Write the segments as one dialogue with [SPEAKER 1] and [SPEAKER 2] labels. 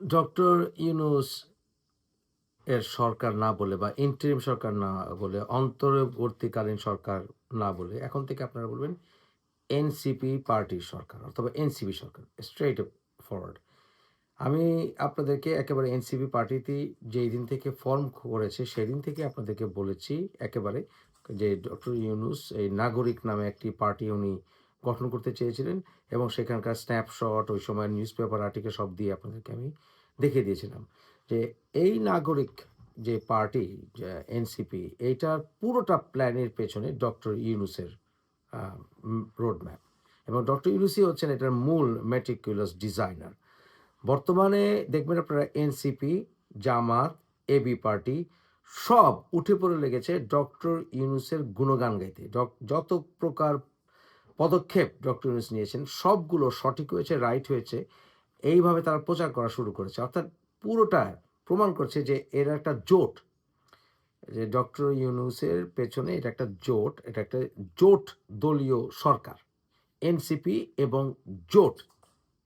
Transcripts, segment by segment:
[SPEAKER 1] Doctor Yunus এর সরকার না বলে বা ইন্টারিম সরকার না বলে, অন্তর্বর্তীকালীন সরকার না বলে, এখন থেকে আপনারা বলবেন এনসিপি পার্টির সরকার অথবা এনসিপি সরকার স্ট্রেট ফরওয়ার্ড আমি আপনাদেরকে একেবারে এনসিপি পার্টিতে যেই দিন থেকে ফর্ম করেছে, সেদিন থেকে আপনাদেরকে বলেছি একেবারে যে ডক্টর ইউনুস, এই নাগরিক নামে একটি পার্টি উনি গঠন করতে চেয়েছিলেন এবং সেখানকার স্ন্যাপশট ওই সময় নিউজ পেপার আর্টিকেল সব দিয়ে আপনাদেরকে আমি দেখিয়ে দিয়েছিলাম যে এই নাগরিক যে পার্টি এনসিপি এইটার পুরোটা প্ল্যানের পেছনে ডক্টর ইউনুসের রোড ম্যাপ এবং ডক্টর ইউনুসি হচ্ছেন এটার মূল মেট্রিকুলাস ডিজাইনার বর্তমানে দেখবেন আপনারা এনসিপি জামাত এবি পার্টি সব উঠে পড়ে লেগেছে ডক্টর ইউনুসের গুণগান গাইতে। যত প্রকার পদক্ষেপ ডক্টর ইউনুস নিয়েছেন, সবগুলো সঠিক হয়েছে, রাইট হয়েছে, এইভাবে তারা প্রচার করা শুরু করেছে। অর্থাৎ পুরোটা প্রমাণ করছে যে এর একটা জোট, যে ডক্টর ইউনুসের পেছনে এটা একটা জোট, এটা একটা জোট দলীয় সরকার, এনসিপি এবং জোট।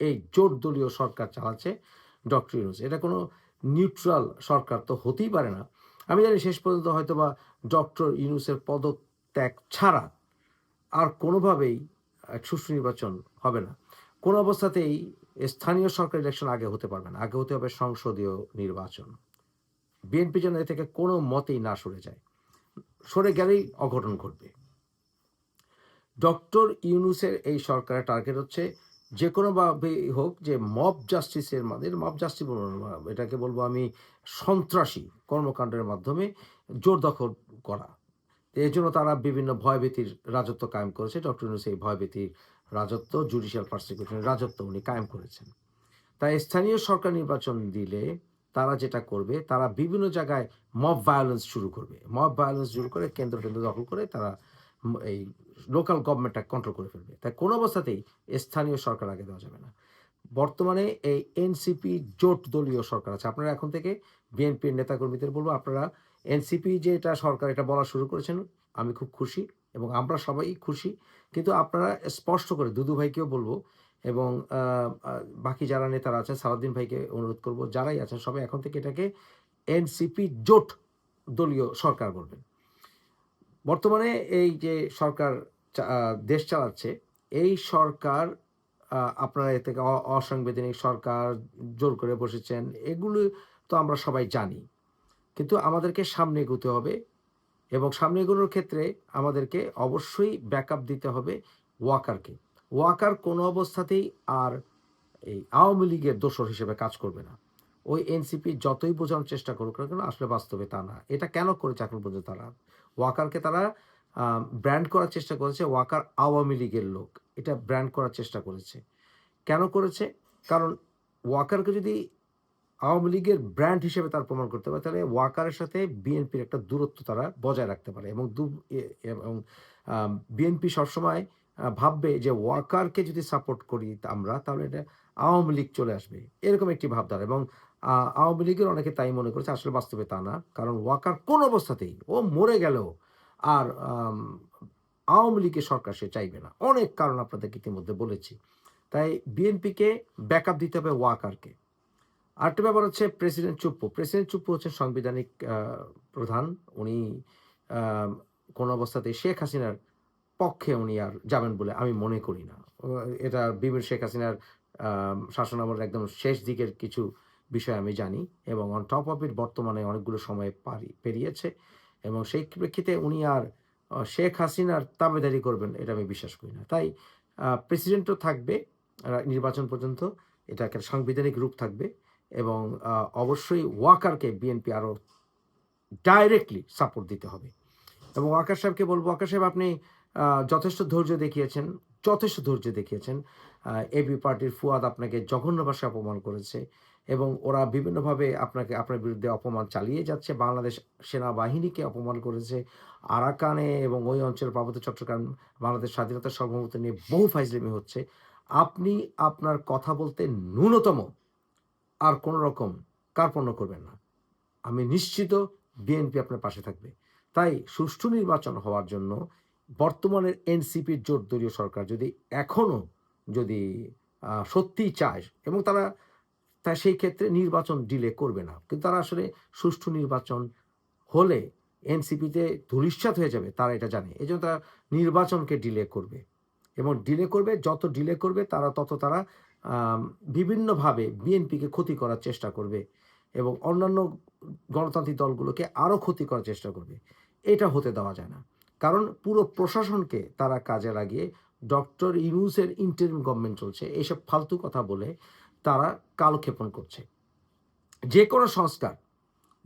[SPEAKER 1] এই জোট দলীয় সরকার চালাচ্ছে ডক্টর ইউনুস। এটা কোনো নিউট্রাল সরকার তো হতেই পারে না। আমি জানি শেষ পর্যন্ত হয়তো বা ডক্টর ইউনুসের পদত্যাগ ছাড়া আর কোনোভাবেই সুষ্ঠু নির্বাচন হবে না। কোনো অবস্থাতেই স্থানীয় সরকার ইলেকশন আগে হতে পারবে না। আগে হতে হবে সংসদীয় নির্বাচন। বিএনপি যেন এ থেকে কোনো মতেই না সরে যায়। সরে গেলেই অঘটন ঘটবে। ডক্টর ইউনুসের এই সরকারের টার্গেট হচ্ছে যে কোনোভাবে হোক যে মব জাস্টিসের মাধ্যমে মব জাস্টিস এটাকে বলব আমি সন্ত্রাসী কর্মকাণ্ডের মাধ্যমে জোর দখল করা। এর জন্য তারা বিভিন্ন ভয়ভীতির রাজত্ব কায়েম করেছে। ডক্টর ইউনুস এই ভয়ভীতির রাজত্ব জুডিশিয়াল প্রসিকিউশনের রাজত্ব উনি কায়েম করেছেন। তাই স্থানীয় সরকার নির্বাচন দিলে তারা যেটা করবে, তারা বিভিন্ন জায়গায় মব ভায়োলেন্স শুরু করবে। মব ভায়োলেন্স শুরু করে কেন্দ্র কেন্দ্র দখল করে তারা এই লোকাল গভর্নমেন্টটা কন্ট্রোল করে ফেলবে। তাই কোনো অবস্থাতেই স্থানীয় সরকার আগে দেওয়া যাবে না। বর্তমানে এই এনসিপি জোট দলীয় সরকার আছে। আপনারা এখন থেকে বিএনপির নেতাকর্মীদের বলব, আপনারা এনসিপি যে এটা সরকার এটা বলা শুরু করেছেন, আমি খুব খুশি এবং আমরা সবাই খুশি। কিন্তু আপনারা স্পষ্ট করে দুদু ভাইকেও বলব এবং বাকি যারা নেতারা আছেন সারাদিন ভাইকে অনুরোধ করব, যারাই আছেন সবাই এখন থেকে এটাকে এনসিপি জোট দলীয় সরকার বলবেন। বর্তমানে এই যে সরকার দেশ চালাচ্ছে, এই সরকার আপনারা এ থেকে অসাংবিধানিক সরকার জোর করে বসেছেন, এগুলো তো আমরা সবাই জানি। কিন্তু আমাদেরকে সামনে এগোতে হবে এবং সামনে এগোনোর ক্ষেত্রে আমাদেরকে অবশ্যই ব্যাকআপ দিতে হবে ওয়াকারকে। ওয়াকার কোনো অবস্থাতেই আর এই আওয়ামী লীগের দোষর হিসেবে কাজ করবে না। ওই এনসিপি যতই বোঝানোর চেষ্টা করুক না কেন, আসলে বাস্তবে তা না। এটা কেন করেছে এখন পর্যন্ত তারা? ওয়াকারকে তারা ব্র্যান্ড করার চেষ্টা করেছে ওয়াকার আওয়ামী লীগের লোক। এটা ব্র্যান্ড করার চেষ্টা করেছে। কেন করেছে? কারণ ওয়াকারকে যদি আওয়ামী লীগের ব্র্যান্ড হিসেবে তার প্রমাণ করতে পারে। তাহলে ওয়াকারের সাথে বিএনপির একটা দূরত্ব তারা বজায় রাখতে পারে এবং দু- এবং বিএনপি সবসময় ভাববে যে ওয়াকারকে যদি সাপোর্ট করি আমরা, তাহলে এটা আওয়ামী লীগ চলে আসবে। এরকম একটি ভাবধারা এবং আওয়ামী লীগের অনেকে তাই মনে করেছে, আসলে বাস্তবে তা না। কারণ ওয়াকার কোন অবস্থাতেই ও মরে গেলেও আর আওয়ামী লীগের সরকার সে চাইবে না। অনেক কারণ আপনাদেরকে ইতিমধ্যে বলেছি। তাই বিএনপিকে ব্যাকআপ দিতে হবে ওয়াকারকে। আরেকটা ব্যাপার হচ্ছে প্রেসিডেন্ট চুপ্পু। প্রেসিডেন্ট চুপ্পু হচ্ছেন সাংবিধানিক প্রধান। উনি কোন অবস্থাতে শেখ হাসিনার পক্ষে উনি আর যাবেন বলে আমি মনে করি না। এটা বিভিন্ন শেখ হাসিনার আহ, শাসনামলের একদম শেষ দিকের কিছু বিষয় আমি জানি এবং অন টপ অফ ইট বর্তমানে অনেকগুলো সময় পারি পেরিয়েছে এবং সেই প্রেক্ষিতে উনি আর শেখ হাসিনার তাবেদারি করবেন এটা আমি বিশ্বাস করি না। তাই প্রেসিডেন্টও থাকবে নির্বাচন পর্যন্ত এটা একটা সাংবিধানিক রূপ থাকবে। এবং অবশ্যই ওয়াকারকে বিএনপি আরও ডাইরেক্টলি সাপোর্ট দিতে হবে। এবং ওয়াকার সাহেবকে বলব, ওয়াকার সাহেব আপনি যথেষ্ট ধৈর্য দেখিয়েছেন, যথেষ্ট ধৈর্য দেখিয়েছেন। এবি পার্টির ফুয়াদ আপনাকে জঘন্য ভাষায় অপমান করেছে এবং ওরা বিভিন্নভাবে আপনাকে, আপনার বিরুদ্ধে অপমান চালিয়ে যাচ্ছে। বাংলাদেশ সেনাবাহিনীকে অপমান করেছে আরাকানে এবং ওই অঞ্চলের পার্বত্য চট্টগ্রাম, বাংলাদেশ স্বাধীনতা সার্বভৌমত্ব নিয়ে বহু ফাইজলিমি হচ্ছে। আপনি আপনার কথা বলতে ন্যূনতম আর কোনো রকম কার্পণ্য করবেন না। আমি নিশ্চিত বিএনপি আপনার পাশে থাকবে। তাই সুষ্ঠু নির্বাচন হওয়ার জন্য বর্তমানের এনসিপির জোট দলীয় সরকার যদি এখনও যদি সত্যিই চায় এবং তারা তাই সেই ক্ষেত্রে নির্বাচন ডিলে করবে না। কিন্তু তারা আসলে সুষ্ঠু নির্বাচন হলে এনসিপিতে ধূলিসাৎ হয়ে যাবে তারা এটা জানে। এই জন্য তারা নির্বাচনকে ডিলে করবে। এবং ডিলে করবে, যত ডিলে করবে তারা তত তারা বিভিন্নভাবে বিএনপিকে ক্ষতি করার চেষ্টা করবে এবং অন্যান্য গণতান্ত্রিক দলগুলোকে আরও ক্ষতি করার চেষ্টা করবে। এটা হতে দেওয়া যায় না। কারণ পুরো প্রশাসনকে তারা কাজে লাগিয়ে ডক্টর ইউনুসের ইন্টারিম গভর্নমেন্ট চলছে এইসব ফালতু কথা বলে তারা কালক্ষেপণ করছে। যে কোনো সংস্কার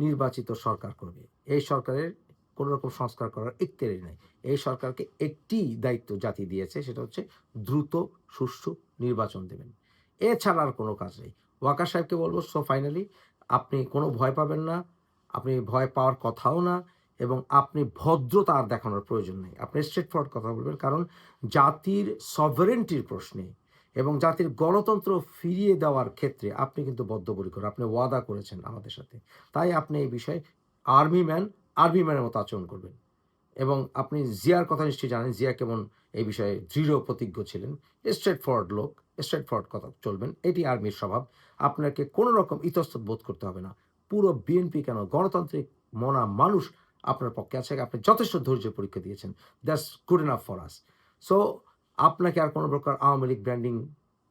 [SPEAKER 1] নির্বাচিত সরকার করবে। এই সরকারের কোনো রকম সংস্কার করার ইত্যাদি নেই। এই সরকারকে একটি দায়িত্ব জাতি দিয়েছে, সেটা হচ্ছে দ্রুত, সুষ্ঠু নির্বাচন দেবেন। এছাড়া আর কোনো কাজ নেই। ওয়াকার সাহেবকে বলব সো ফাইনালি আপনি কোনো ভয় পাবেন না, আপনি ভয় পাওয়ার কথাও না এবং আপনি ভদ্রতা আর দেখানোর প্রয়োজন নেই। আপনি স্ট্রেট ফরওয়ার্ড কথা বলবেন, কারণ জাতির সভারেন্টির প্রশ্নে এবং জাতির গণতন্ত্র ফিরিয়ে দেওয়ার ক্ষেত্রে আপনি কিন্তু বদ্ধপরিকর, আপনি ওয়াদা করেছেন আমাদের সাথে। তাই আপনি এই বিষয়ে আর্মি ম্যান আর্মি ম্যানের মতো আচরণ করবেন এবং আপনি জিয়ার কথা নিশ্চয়ই জানেন, জিয়া কেমন এই বিষয়ে দৃঢ় প্রতিজ্ঞ ছিলেন। স্ট্রেট ফরওয়ার্ড লোক। স্ট্রেট ফরওয়ার্ড কথা চলবেন। এটি আর্মির স্বভাব। আপনাকে কোনো রকম ইতস্তত বোধ করতে হবে না। পুরো বিএনপি কেন? গণতান্ত্রিক মনা মানুষ আপনার পক্ষে আছে আপনি যথেষ্ট ধৈর্য পরীক্ষা দিয়েছেন। That's good enough for us so আপনাকে আর কোনো প্রকার আওয়ামী লীগ ব্র্যান্ডিং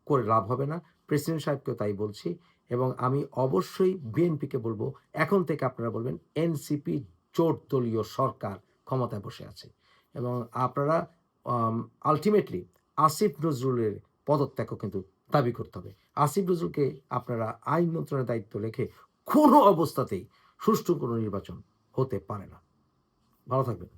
[SPEAKER 1] করে লাভ হবে না। প্রেসিডেন্ট সাহেবকেও তাই বলছি এবং আমি অবশ্যই বিএনপিকে বলব, এখন থেকে আপনারা বলবেন এনসিপি জোট দলীয় সরকার ক্ষমতায় বসে আছে। এবং আপনারা আলটিমেটলি আসিফ নজরুলের পদত্যাগও কিন্তু দাবি করতে হবে। আসিফ রুজুলকে আপনারা আইন মন্ত্রণের দায়িত্ব রেখে কোনো অবস্থাতেই সুষ্ঠু কোনো নির্বাচন হতে পারে না। ভালো থাকবেন।